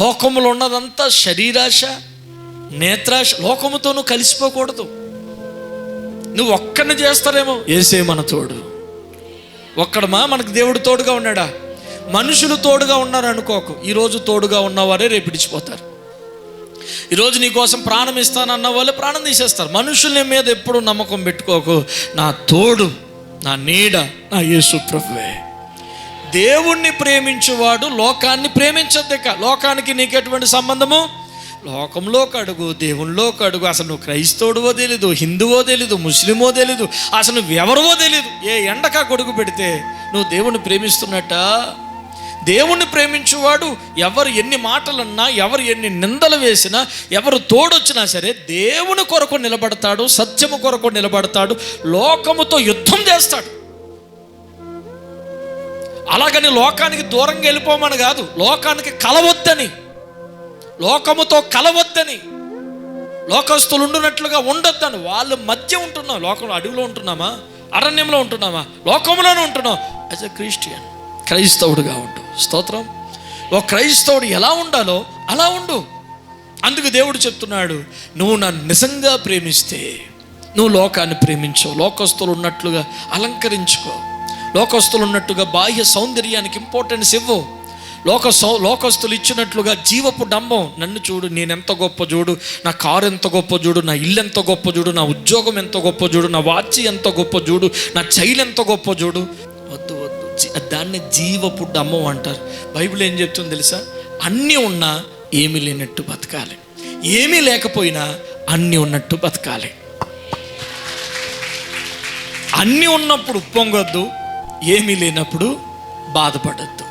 లోకములో ఉన్నదంతా శరీరాశ నేత్రాశ లోకముతో నువ్వు కలిసిపోకూడదు. నువ్వు ఒక్కడిని చేస్తారేమో? ఏసే మన తోడు. ఒక్కడమా మనకు దేవుడు తోడుగా ఉన్నాడా? మనుషులు తోడుగా ఉన్నారు అనుకోకు ఈరోజు తోడుగా ఉన్నవారే రేపు విడిచిపోతారు. ఈరోజు నీ కోసం ప్రాణం ఇస్తానన్న వాళ్ళే ప్రాణం తీసేస్తారు. మనుషుల మీద ఎప్పుడు నమ్మకం పెట్టుకోకు. నా తోడు నా నీడ నా యేసు ప్రభువే. దేవుణ్ణి ప్రేమించువాడు లోకాన్ని ప్రేమించద్దిక లోకానికి నీకెటువంటి సంబంధము? లోకంలో కడుగు దేవునిలో కడుగు. అసలు నువ్వు క్రైస్తవుడివో తెలీదు హిందువో తెలీదు ముస్లిమో తెలీదు అసలు ఎవరివో తెలీదు. ఏ ఎండకా కొడుకు పెడితే నువ్వు దేవుణ్ణి ప్రేమిస్తున్నట్ట? దేవుణ్ణి ప్రేమించువాడు ఎవరు ఎన్ని మాటలన్నా ఎవరు ఎన్ని నిందలు వేసినా ఎవరు తోడొచ్చినా సరే దేవుని కొరకు నిలబడతాడు సత్యము కొరకు నిలబడతాడు లోకముతో యుద్ధం చేస్తాడు. అలాగని లోకానికి దూరంగా వెళ్ళిపోమని కాదు లోకానికి కలవద్దని లోకముతో కలవద్దని లోకస్తులు ఉండునట్లుగా ఉండొద్దని వాళ్ళ మధ్య ఉంటున్నాం. లోకంలో అడవిలో ఉంటున్నామా? అరణ్యంలో ఉంటున్నామా? లోకంలోనే ఉంటున్నాం. యాజ్ అ క్రిస్టియన్ క్రైస్తవుడుగా ఉండు. స్తోత్రం. ఓ క్రైస్తవుడు ఎలా ఉండాలో అలా ఉండు. అందుకు దేవుడు చెప్తున్నాడు నువ్వు నన్ను నిజంగా ప్రేమిస్తే నువ్వు లోకాన్ని ప్రేమించవు లోకస్తులు ఉన్నట్లుగా అలంకరించుకో. లోకస్తులు ఉన్నట్టుగా బాహ్య సౌందర్యానికి ఇంపార్టెన్స్ ఇవ్వు. లోక సౌ లోకస్తులు ఇచ్చినట్లుగా జీవపు డంబం నన్ను చూడు నేను ఎంత గొప్ప చూడు నా కారు ఎంత గొప్ప చూడు నా ఇల్లు ఎంత గొప్ప చూడు నా ఉద్యోగం ఎంత గొప్ప చూడు నా వాచి ఎంత గొప్ప చూడు నా చైలు ఎంత గొప్ప చూడు. వద్దు వద్దు. దాన్ని జీవపు డంబం అంటారు. బైబిల్ ఏం చెప్తుంది తెలుసా? అన్నీ ఉన్నా ఏమీ లేనట్టు బతకాలి. ఏమీ లేకపోయినా అన్నీ ఉన్నట్టు బతకాలి. అన్నీ ఉన్నప్పుడు ఉప్పొంగొద్దు ఏమీ లేనప్పుడు బాధపడద్దు.